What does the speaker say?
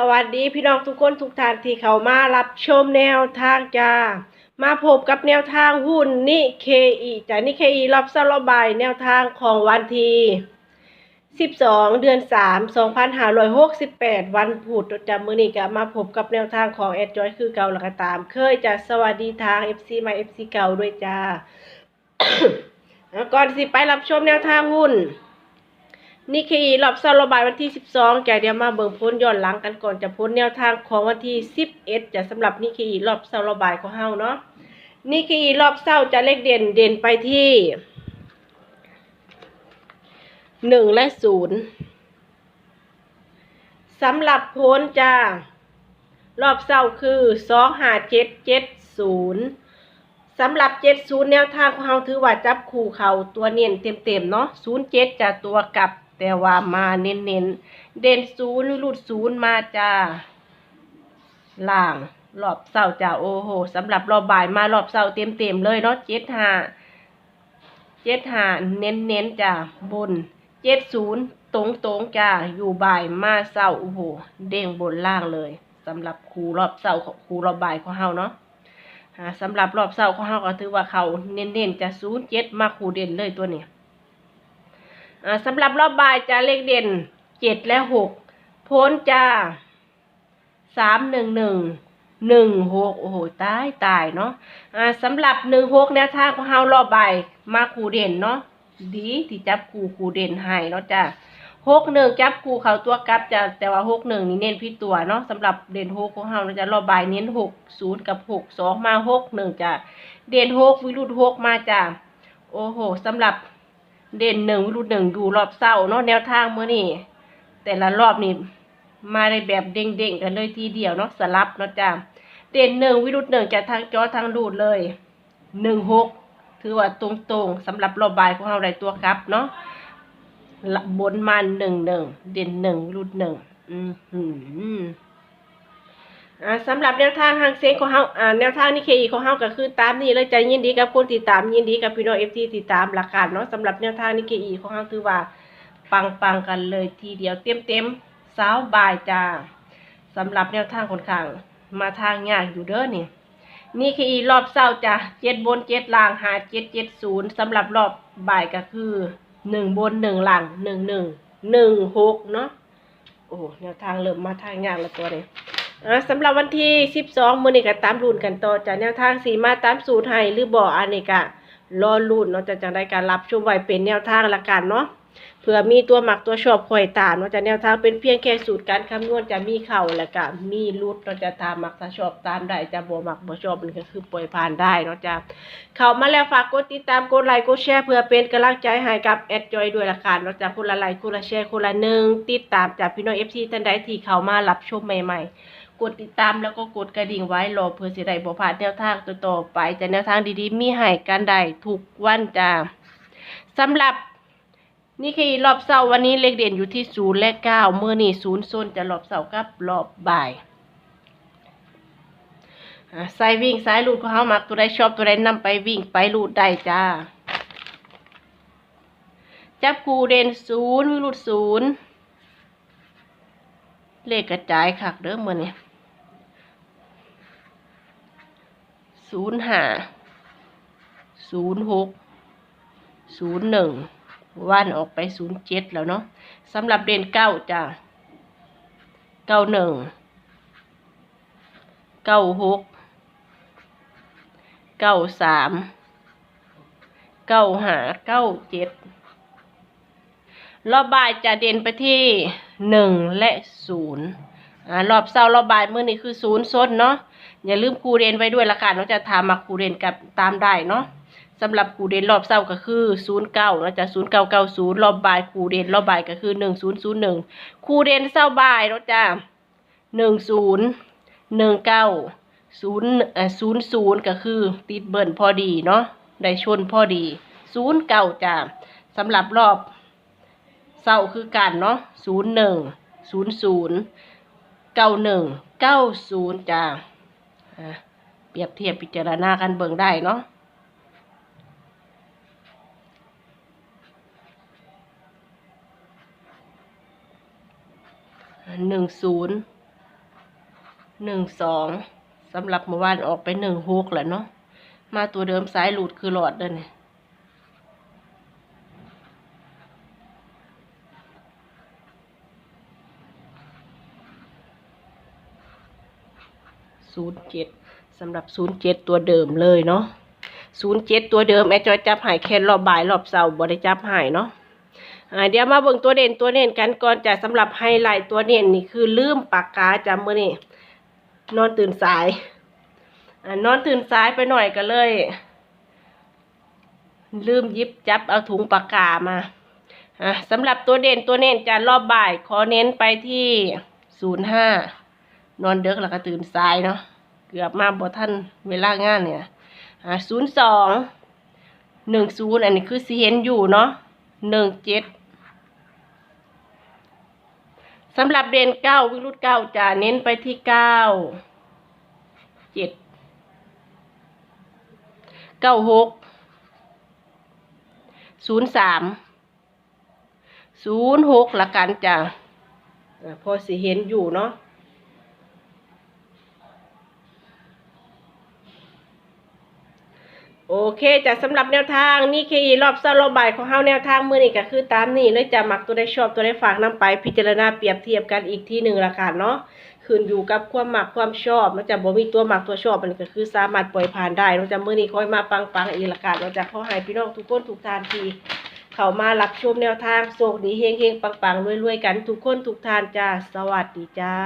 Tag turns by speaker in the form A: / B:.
A: สวัสดีพี่น้องทุกคนทุกท่านที่เข้ามารับชมแนวทางจ้า มาพบกับแนวทางหุ้นนิเคอีจากนิเคอีรอบสรบายแนวทางของวันที่12 เดือน 3 2568 วันพุธจำมือนี้ก็มาพบกับแนวทางของแอดจอยคือเก่าแล้วก็ตาม เคยจะสวัสดีทาง FC มา FC เก่าด้วยจ้าก่อนสิไปรับชมแนวทางหุ้น นี่คือรอบสรบายวันที่ 12จะเดี๋ยวมาเบิ่งพ้นย้อนหลังกันก่อนจะพ้นแนวทางของวันที่ 11จะสำหรับนี่คือรอบสรบายของเฮาเนาะนี่คือรอบเศร้าจะเลขเด่นเด่นไปที่1และ0สำหรับพ้นจะรอบเศร้าคือ2 5 7 7 0สำหรับ 70 แนวทางของเฮาถือว่าจับคู่เขาตัวเนียนเต็มๆเนาะ07จะตัวกับ แต่ว่ามาเน้นๆเด่นศูนย์หลุดศูนย์มาจ้าล่างรอบเสาจ้าโอ้โหสำหรับรอบบ่ายมารอบเสาร์เต็มเลยเนาะเจ็ดห้าเจ็ดห้าเน้นๆจ้าบนเจ็ดศูนย์ตรงตรงๆจ้าอยู่บ่ายมาเสาโอ้โหเด้งบนล่างเลยสำหรับครูรอบเสาของครูรอบบ่ายของเฮาเนาะสำหรับรอบเสาร์ของเฮาก็ถือว่าเขาเน้นๆจะศูนย์เจ็ดมาครูเด่นเลยตัวนี้อ่า สำหรับรอบบ่ายจะเลขเด่นเจ็ดและหกพ้นจ้าสามหนึ่งหนึ่งหนึ่งหกโอ้โหตายตายเนาะอ่าสำหรับหนึ่งหกแนวทางของเฮารอบบ่ายมาคูเด่นเนาะดีที่จับคูคูเด่นให้เนาะจ้าหกหนึ่งจับคูเขาตัวกลับจะแต่ว่าหกหนึ่งนี่เน้นพี่ตัวเนาะสำหรับเด่นหกของเฮาเราจะรอบบ่ายเน้นหกศูนย์กับหกสองมาหกหนึ่งจ้าเด่นหกวิรุธหกมาจ้าโอ้โหสำหรับ เด่นหนึ่งวิรุธหนึ่งดูรอบเศร้าเนาะแนวทางเมื่อนี่แต่ละรอบนี่มาในแบบเด้งๆกันเลยทีเดียวเนาะสลับเนาะจ้าเด่นหนึ่งวิรุธหนึ่งจะทางจอทางดูดเลยหนึ่งหกถือว่าตรงๆสำหรับรอบบายของเราได้ตัวครับเนาะลบนมันหนึ่งหนึ่งเด่นหนึ่งวิรุธหนึ่งอืม อ่าสำหรับแนวทางทางเซ็งของเฮาอ่าแนวทางนี่เคอีของเฮาก็คือตามนี้เลยใจยินดีกับคนติดตามยินดีกับพี่น้องเอฟซีติดตามหลักการเนาะสำหรับแนวทางนี่เคอีของเฮาคือว่าปังปังกันเลยทีเดียวเต็มเต็มสาวบายจ้าสำหรับแนวทางคนข้างมาทางยากอยู่เด้อนี่นี่คือรอบเศร้าจ้ะเจ็ดบนเจ็ดล่างหาเจ็ดเจ็ดศูนย์สำหรับรอบบ่ายก็คือหนึ่งบนหนึ่งล่างหนึ่งหนึ่งหนึ่งหกเนาะโอ้แนวทางเริ่มมาทางยากแล้วตัวนี้อ่า สำหรับวันที่ 12 มื้อนี้ก็ตามรุ่นกันต่อจากแนวทางสีมาตามสูตรให้หรือบ่อันนี้ก็รอรุ่นเนาะจะจังได้การรับชมไว้เป็นแนวทางละกันเนาะเผื่อมีตัวหมักตัวชอบคอยตามเนาะจะแนวทางเป็นเพียงแค่สูตรการคำนวณจะมีเข้าแล้วก็มีรุดเนาจะตามหมักถ้าชอบตามได้จะบ่หมักบ่ชอบมันก็คือปล่อยผ่านได้เนาะจะเข้ามาแล้วฝากกดติดตามกดไลค์กดแชร์เพื่อเป็นกำลังใจให้กับแอดจอยด้วยละกันเนาะจะคนละไลค์คนละแชร์คนละหนึ่งติดตามจากพี่น้อง FC ท่านใดที่เข้ามารับชมใหม่ๆ กดติดตามแล้วก็กดกระดิ่งไว้รอเพื่อสิได้บ่พลาดแนวทางต่อๆไปจะแนวทางดีๆ มีให้กันได้ทุกวันจ้าสำหรับนี่คือรอบเสาร์วันนี้เลขเด่นอยู่ที่ศูนย์และเก้าเมื่อนี่ศูนย์โซนจะรอบเสาร์กับรอบบ่ายสายวิ่งสายลูดของเขามักตัวใดชอบตัวใดนำไปวิ่งไปลูดได้จ้า จับคูเด่นศูนย์วิรุดศูนย์เลขกระจายคักเด้อมื่อนี้ ศูนย์ห้าศูนย์หกศูนย์หนึ่งวันออกไปศูนย์เจ็ดแล้วเนาะสำหรับเด่นเก้าจ้ะเก้าหนึ่งเก้าหกเก้าสามเก้าหาเก้าเจ็ดรอบบ่ายจะเด่นไปที่หนึ่งและศูนย์ อ่ารอบเศร้ารอบบ่ายมื่อนี้คือศูนย์ส้นเนาะอย่าลืมครูเรียนไว้ด้วยละกันเราจะถามมาครูเรียนกับตามได้เนาะสำหรับครูเรียนรอบเศร้าก็คือศูนย์เก้าเราจะศูนย์เก้าเก้าศูนย์รอบบ่ายครูเรียนรอบบ่ายก็คือหนึ่งศูนย์ศูนย์หนึ่งครูเรียนเศร้าบ่ายเราจะหนึ่งศูนย์หนึ่งเก้าศูนย์เอ่อศูนย์ศูนย์ก็คือติดเบิร์นพอดีเนาะได้ชนพอดีศูนย์เก้าจ้าสำหรับรอบเศร้าคือกันเนาะศูนย์หนึ่งศูนย์ศูนย์ เก้าหนึ่งเก้าศูนย์จ้าอะเปรียบเทียบพิจารณากันเบิ่งได้เนาะหนึ่งศูนย์หนึ่งสองสำหรับเมื่อวานออกไปหนึ่งหกแหละเนาะมาตัวเดิมสายหลุดคือหลอดเด้อเนี่ย ศูนย์เจ็ดสำหรับศูนย์เจ็ดตัวเดิมเลยเนาะศูนย์เจ็ดตัวเดิมแอจอยจับหายแค่รอบบ่ายรอบเสาร์บ่ได้จับหายเนาะเดี๋ยวมาเบิ่งตัวเด่นตัวเด่นกันก่อนจะสำหรับไฮไลท์ตัวเด่นนี่คือลืมปากกาจำมื้อนี่นอนตื่นสายอนอนตื่นสายไปหน่อยก็เลย ลืมยิบจับเอาถุงปากกามาอะสำหรับตัวเด่นตัวเน้นจะรอบบ่ายขอเน้นไปที่ศูนย์ห้า นอนเด็กแล้วก็ตื่นสายเนาะเกือบมาบ่ท่านเวลางานเนี่ยอะศูนย์สองหนึ่งศูนย์อันนี้คือสีเห็นอยู่เนาะหนึ่งเจ็ดสำหรับเดนเก้าวิรุตเก้าจะเน้นไปที่เก้าเจ็ดเก้าหกศูนย์สามศูนย์หกละกันจ้ะพอสิเห็นอยู่เนาะ โอเคจ้ะสำหรับแนวทางนี่คือรอบเสาร์รอบบ่ายของเฮาแนวทางมื้อนี้ก็คือตามนี้เลยจะมักตัวได้ชอบตัวได้ฝากนํไป พิจารณาเปรียบเทียบกันอีกที่หนึ่งละกันเนาะขึ้นอยู่กับความหมักความชอบมันจะบ่มีตัวหมักตัวชอบมันก็คือสามารถปล่อยผ่านได้เราจะมื้อนี้ค่อยมาปังๆอีกละกันเราจะขอให้พี่น้องทุกคนทุกทานทีเข้ามารับชมแนวทางโชคดีเฮงๆปังๆรวยๆกันทุกคนทุกทานจ้าสวัสดีจ้า